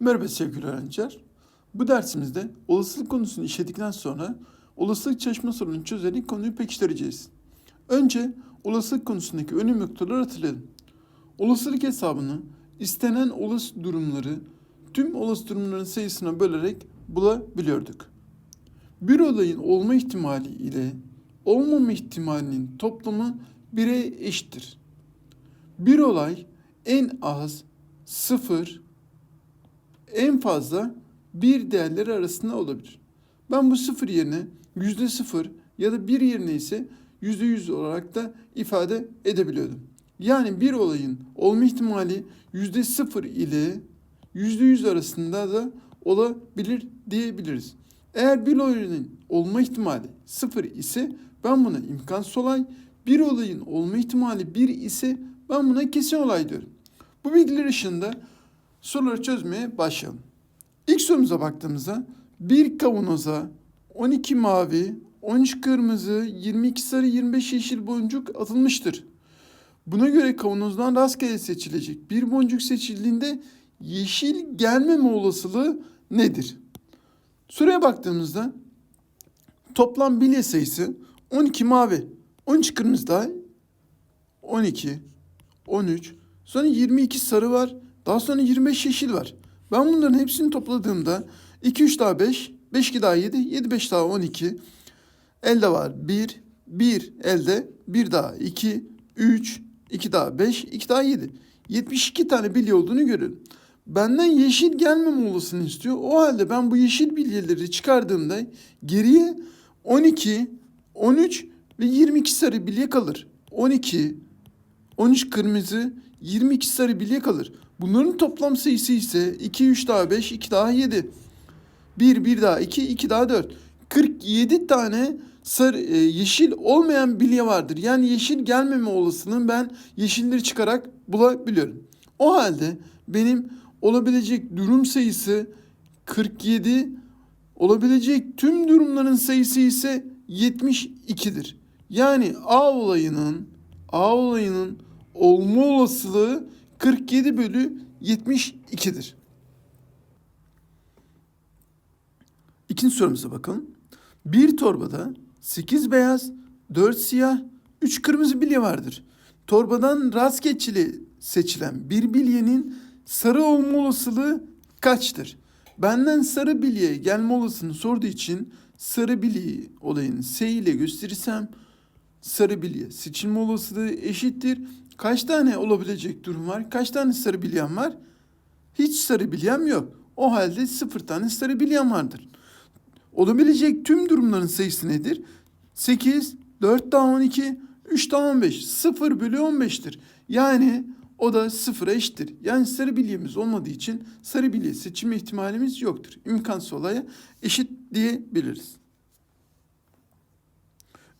Merhaba sevgili öğrenciler. Bu dersimizde olasılık konusunu işledikten sonra olasılık çalışma sorununu çözerek konuyu pekiştireceğiz. Önce olasılık konusundaki önemli noktaları hatırlayalım. Olasılık hesabını istenen olası durumları tüm olası durumların sayısına bölerek bulabiliyorduk. Bir olayın olma ihtimali ile olmama ihtimalinin toplamı 1'e eşittir. Bir olay en az 0, en fazla bir değerleri arasında olabilir. Ben bu sıfır yerine yüzde sıfır ya da bir yerine ise yüzde yüz olarak da ifade edebiliyordum. Yani bir olayın olma ihtimali yüzde sıfır ile yüzde yüz arasında da olabilir diyebiliriz. Eğer bir olayın olma ihtimali sıfır ise ben buna imkansız olay, bir olayın olma ihtimali bir ise ben buna kesin olay diyorum. Bu bilgiler ışığında soruları çözmeye başlayalım. İlk sorumuza baktığımızda bir kavanoza 12 mavi, 13 kırmızı, 22 sarı, 25 yeşil boncuk atılmıştır. Buna göre kavanozdan rastgele seçilecek bir boncuk seçildiğinde yeşil gelmeme olasılığı nedir? Soruya baktığımızda toplam bilye sayısı 12 mavi, 13 kırmızı daha 12, 13, sonra 22 sarı var, daha sonra 25 yeşil var. Ben bunların hepsini topladığımda 2 3 daha 5, 5 2 daha 7, 7 5 daha 12. Elde var 1, 1 elde, 1 daha 2, 3, 2 daha 5, 2 daha 7. 72 tane bilye olduğunu görüyorum. Benden yeşil gelmeme olasılığını istiyor. O halde ben bu yeşil bilyeleri çıkardığımda geriye 12, 13 ve 22 sarı bilye kalır. 12, 13 kırmızı, 22 sarı bilye kalır. Bunların toplam sayısı ise 2, 3 daha 5, 2 daha 7. 1, 1 daha 2, 2 daha 4. 47 tane sarı, e, yeşil olmayan bilye vardır. Yani yeşil gelmeme olasılığını ben yeşilleri çıkarak bulabiliyorum. O halde benim olabilecek durum sayısı 47, olabilecek tüm durumların sayısı ise 72'dir. Yani A olayının A olayının olma olasılığı 47 bölü 72'dir. İkinci sorumuza bakalım. Bir torbada 8 beyaz, 4 siyah, 3 kırmızı bilye vardır. Torbadan rastgele seçilen bir bilyenin sarı olma olasılığı kaçtır? Benden sarı bilye gelme olasılığını sorduğu için sarı bilye olayını S ile gösterirsem sarı bilye seçilme olasılığı eşittir. Kaç tane olabilecek durum var? Kaç tane sarı bilyem var? Hiç sarı bilyem yok. O halde sıfır tane sarı bilyem vardır. Olabilecek tüm durumların sayısı nedir? 8, 4 daha 12, 3 daha 15. 0 bölü 15'tir. Yani o da sıfıra eşittir. Yani sarı bilyemiz olmadığı için sarı bilye seçilme ihtimalimiz yoktur. İmkansız olaya eşit diyebiliriz.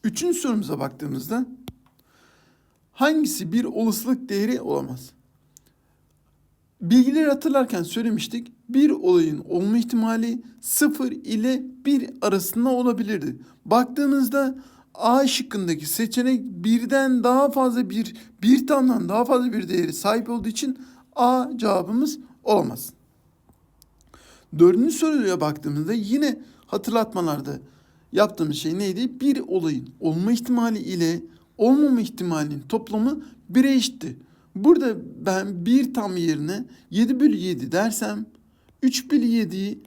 Üçüncü sorumuza baktığımızda hangisi bir olasılık değeri olamaz? Bilgileri hatırlarken söylemiştik. Bir olayın olma ihtimali 0 ile 1 arasında olabilirdi. Baktığınızda A şıkkındaki seçenek birden daha fazla bir, bir tandan daha fazla bir değeri sahip olduğu için A cevabımız olamaz. Dördüncü soruya baktığımızda yine hatırlatmalarda yaptığımız şey neydi? Bir olayın olma ihtimali ile olmama ihtimalinin toplamı 1'e eşitti. Burada ben bir tam yerine 7 bölü 7 dersem 3 bölü 7'yi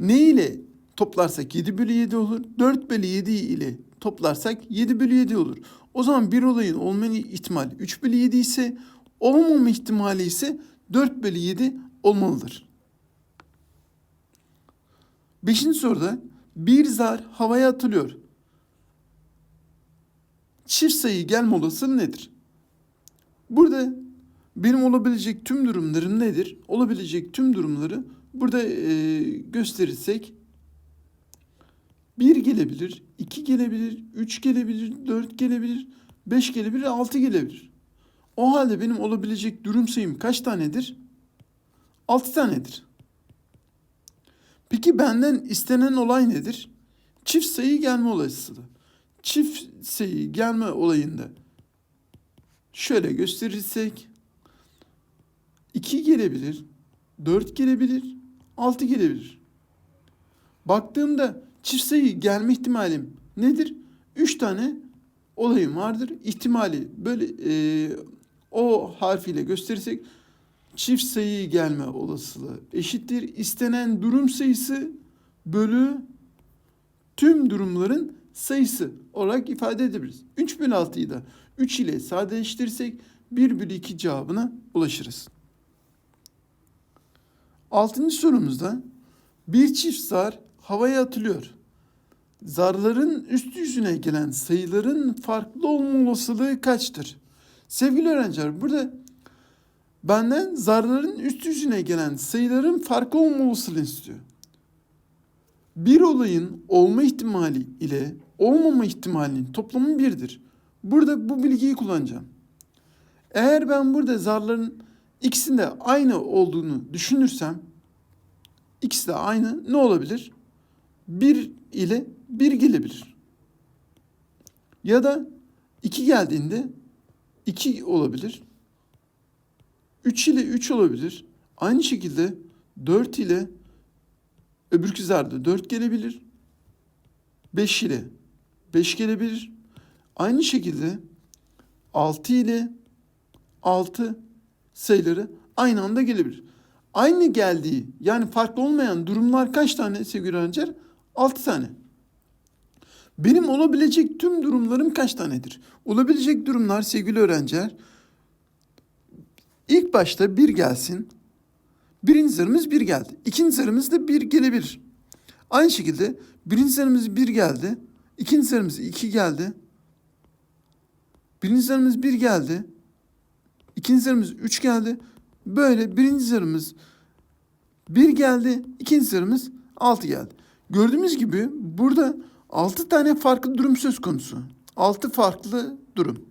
ne ile toplarsak 7 bölü 7 olur. 4 bölü 7 ile toplarsak 7 bölü 7 olur. O zaman bir olayın olma ihtimali 3 bölü 7 ise olmama ihtimali ise 4 bölü 7 olmalıdır. Beşinci soruda bir zar havaya atılıyor. Çift sayı gelme olasılığı nedir? Burada benim olabilecek tüm durumlarım nedir? Olabilecek tüm durumları burada e, gösterirsek 1 gelebilir, 2 gelebilir, 3 gelebilir, 4 gelebilir, 5 gelebilir, 6 gelebilir. O halde benim olabilecek durum sayım kaç tanedir? 6 tanedir. Peki benden istenen olay nedir? Çift sayı gelme olasılığı. Çift sayı gelme olayında şöyle gösterirsek 2 gelebilir, 4 gelebilir, 6 gelebilir. Baktığımda çift sayı gelme ihtimalim nedir? 3 tane olayım vardır. İhtimali böyle e, o harfiyle gösterirsek çift sayı gelme olasılığı eşittir. İstenen durum sayısı bölü tüm durumların sayısı olarak ifade edebiliriz. 3 bölü 6'yı da 3 ile sadeleştirirsek 1 bölü 2 cevabına ulaşırız. Altıncı sorumuzda bir çift zar havaya atılıyor. Zarların üst yüzüne gelen sayıların farklı olma olasılığı kaçtır? Sevgili öğrenciler burada benden zarların üst yüzüne gelen sayıların farklı olma olasılığını istiyor. Bir olayın olma ihtimali ile olmama ihtimalinin toplamı birdir. Burada bu bilgiyi kullanacağım. Eğer ben burada zarların ikisinde aynı olduğunu düşünürsem ikisi de aynı ne olabilir? 1 ile 1 gelebilir. Ya da 2 geldiğinde 2 olabilir. 3 ile 3 olabilir. Aynı şekilde 4 ile öbürkü zarda 4 gelebilir. 5 ile 5 gelebilir. Aynı şekilde 6 ile 6 sayıları aynı anda gelebilir. Aynı geldiği yani farklı olmayan durumlar kaç tane sevgili öğrenciler? 6 tane. Benim olabilecek tüm durumlarım kaç tanedir? Olabilecek durumlar sevgili öğrenciler ilk başta bir gelsin. Birinci zarımız bir geldi. İkinci zarımız da bir gelebilir. Aynı şekilde birinci zarımız bir geldi. İkinci zarımız iki geldi. Birinci zarımız bir geldi. İkinci zarımız üç geldi. Böyle birinci zarımız bir geldi. ikinci zarımız altı geldi. Gördüğümüz gibi burada altı tane farklı durum söz konusu. Altı farklı durum.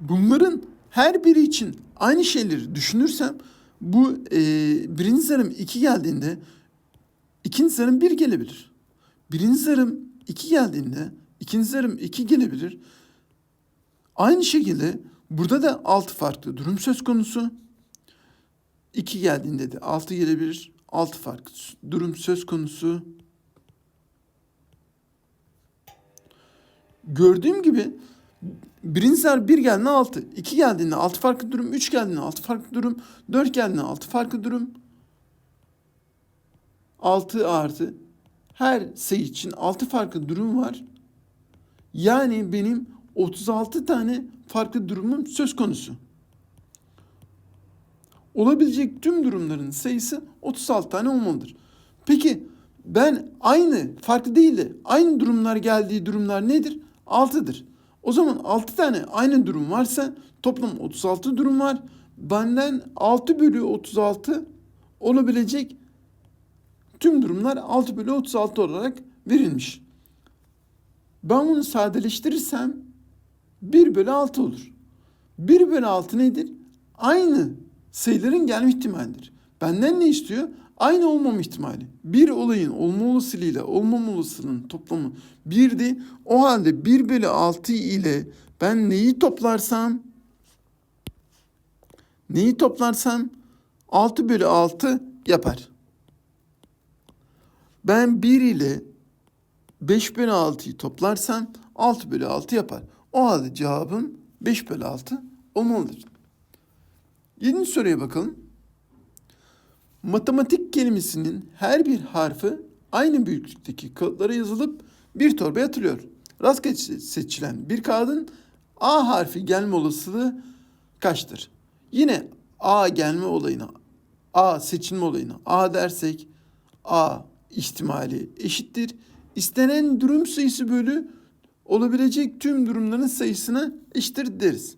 Bunların her biri için aynı şeyleri düşünürsem bu e, birinci zarım iki geldiğinde ikinci zarım bir gelebilir. Birinci zarım iki geldiğinde ikinci zarım iki gelebilir. Aynı şekilde burada da altı farklı durum söz konusu. 2 geldiğinde de 6 gelebilir. 6 farklı durum söz konusu. Gördüğüm gibi birinci zar 1 geldiğinde 6, 2 geldiğinde 6 farklı durum, 3 geldiğinde 6 farklı durum, 4 geldiğinde 6 farklı durum. 6 artı her sayı için 6 farklı durum var. Yani benim 36 tane farklı durumum söz konusu. Olabilecek tüm durumların sayısı 36 tane olmalıdır. Peki ben aynı, farklı değil de aynı durumlar geldiği durumlar nedir? 6'dır. O zaman 6 tane aynı durum varsa toplam 36 durum var. Benden 6 bölü 36 olabilecek tüm durumlar 6 bölü 36 olarak verilmiş. Ben bunu sadeleştirirsem 1 bölü 6 olur. 1 bölü 6 nedir? Aynı sayıların gelme ihtimalidir. Benden ne istiyor? Aynı olmama ihtimali. Bir olayın olma olasılığıyla olmama olasılığının toplamı birdi. O halde 1 bölü 6 ile ben neyi toplarsam neyi toplarsam 6 bölü 6 yapar. Ben 1 ile 5 bölü 6'yı toplarsam 6 bölü 6 yapar. O halde cevabım 5 bölü 6 olmalıdır. Yedinci soruya bakalım. Matematik kelimesinin her bir harfi aynı büyüklükteki kağıtlara yazılıp bir torbaya atılıyor. Rastgele seçilen bir kağıdın A harfi gelme olasılığı kaçtır? Yine A gelme olayına, A seçilme olayına A dersek A ihtimali eşittir. İstenen durum sayısı bölü olabilecek tüm durumların sayısına eşittir deriz.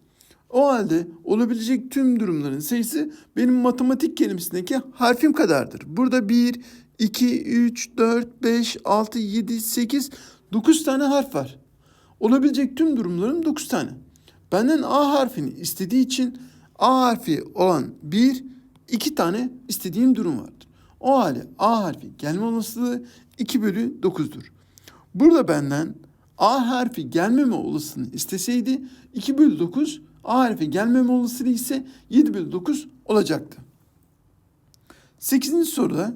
O halde olabilecek tüm durumların sayısı benim matematik kelimesindeki harfim kadardır. Burada 1, 2, 3, 4, 5, 6, 7, 8, 9 tane harf var. Olabilecek tüm durumlarım 9 tane. Benden A harfini istediği için A harfi olan 1, 2 tane istediğim durum vardır. O halde A harfi gelme olasılığı 2 bölü 9'dur. Burada benden A harfi gelmeme olasılığını isteseydi 2 bölü 9 A harfi gelmeme olasılığı ise 7 bölü 9 olacaktı. 8. soruda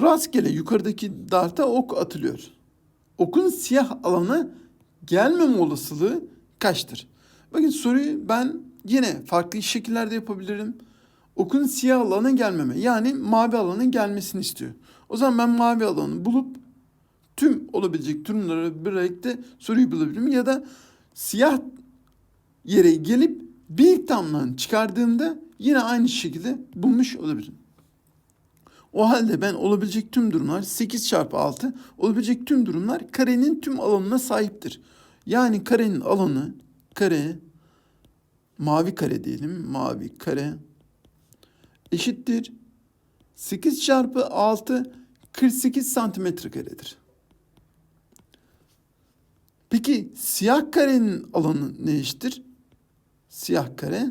rastgele yukarıdaki darta ok atılıyor. Okun siyah alana gelmeme olasılığı kaçtır? Bakın soruyu ben yine farklı şekillerde yapabilirim. Okun siyah alana gelmeme yani mavi alana gelmesini istiyor. O zaman ben mavi alanı bulup tüm olabilecek durumları birlikte soruyu bulabilirim. Ya da siyah yere gelip bir tamdan çıkardığımda yine aynı şekilde bulmuş olabilirim. O halde ben olabilecek tüm durumlar 8 çarpı 6 olabilecek tüm durumlar karenin tüm alanına sahiptir. Yani karenin alanı kare mavi kare diyelim mavi kare eşittir 8 çarpı 6 48 santimetre karedir. Peki siyah karenin alanı ne eşittir? Siyah kare.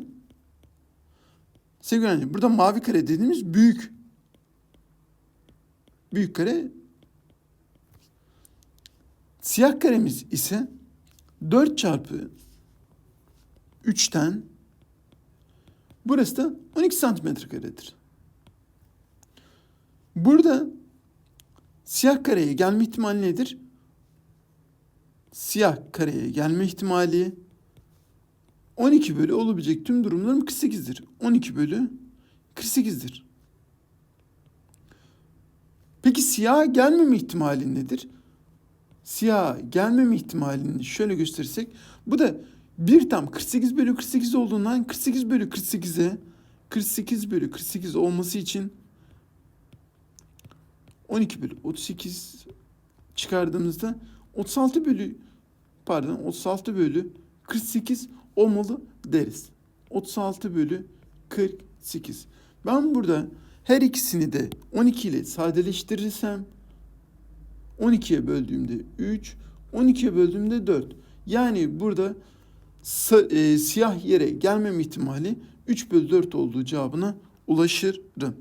Sevgili öğrenciler burada mavi kare dediğimiz büyük. Büyük kare. Siyah karemiz ise 4 çarpı 3'ten burası da 12 santimetre karedir. Burada siyah kareye gelme ihtimali nedir? Siyah kareye gelme ihtimali 12 bölü olabilecek tüm durumlarım 48'dir. 12 bölü 48'dir. Peki siyah gelmeme ihtimali nedir? Siyah gelmeme ihtimalini şöyle gösterirsek bu da bir tam 48 bölü 48 olduğundan 48 bölü 48'e 48 bölü 48 olması için 12 bölü 38 çıkardığımızda 36 bölü pardon 36 bölü 48 olmalı deriz. 36 bölü 48. Ben burada her ikisini de 12 ile sadeleştirirsem 12'ye böldüğümde 3, 12'ye böldüğümde 4. Yani burada e, siyah yere gelmem ihtimali 3 bölü 4 olduğu cevabına ulaşırım.